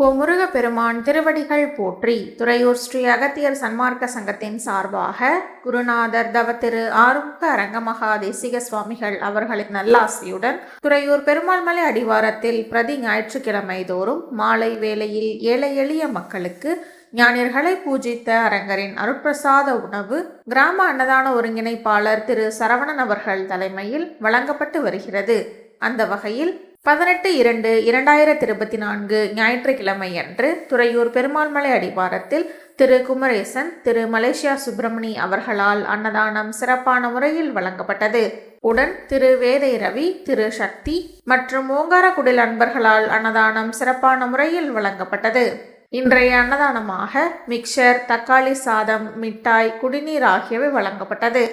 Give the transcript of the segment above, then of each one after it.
ஓ முருகப்பெருமான் திருவடிகள் போற்றி துறையூர் ஸ்ரீ அகத்தியர் சன்மார்க்க சங்கத்தின் சார்பாக குருநாதர் தவ திரு ஆறுமுக அரங்கமகா தேசிக சுவாமிகள் அவர்களின் நல்லாசியுடன் துறையூர் பெருமாள்மலை அடிவாரத்தில் பிரதி ஞாயிற்றுக்கிழமை தோறும் மாலை வேளையில் ஏழை எளிய மக்களுக்கு ஞானியர்களை பூஜித்த அரங்கரின் அருட்பிரசாத உணவு கிராம அன்னதான ஒருங்கிணைப்பாளர் திரு சரவணன் அவர்கள் தலைமையில் வழங்கப்பட்டு வருகிறது. அந்த வகையில் பதினெட்டு இரண்டு இரண்டாயிரத்தி இருபத்தி நான்கு ஞாயிற்றுக்கிழமை அன்று துறையூர் பெருமாள்மலை அடிவாரத்தில் திரு குமரேசன் திரு மலேசியா சுப்பிரமணி அவர்களால் அன்னதானம் சிறப்பான முறையில் வழங்கப்பட்டது. உடன் திரு வேதை ரவி திரு சக்தி மற்றும் ஓங்காரக்குடில் அன்பர்களால் அன்னதானம் சிறப்பான முறையில் வழங்கப்பட்டது. இன்றைய அன்னதானமாக மிக்சர் தக்காளி சாதம் மிட்டாய் குடிநீர் ஆகியவை வழங்கப்பட்டது.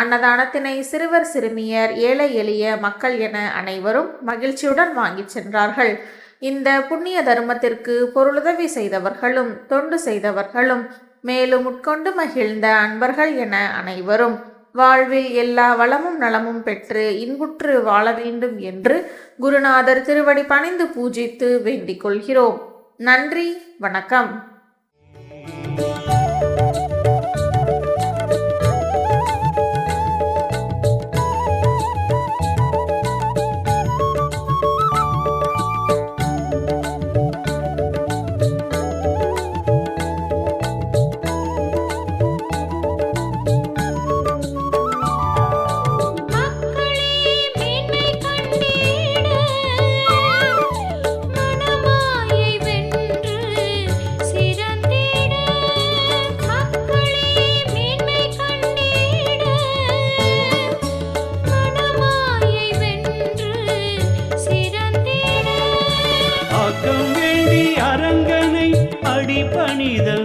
அன்னதானத்தினை சிறுவர் சிறுமியர் ஏழை எளிய மக்கள் என அனைவரும் மகிழ்ச்சியுடன் வாங்கிச் சென்றார்கள். இந்த புண்ணிய தர்மத்திற்கு பொருளுதவி செய்தவர்களும் தொண்டு செய்தவர்களும் மேலும் உட்கொண்டு மகிழ்ந்த அன்பர்கள் என அனைவரும் வாழ்வில் எல்லா வளமும் நலமும் பெற்று இன்புற்று வாழ வேண்டும் என்று குருநாதர் திருவடி பணிந்து பூஜித்து வேண்டிக் கொள்கிறோம். நன்றி வணக்கம். சிறந்திட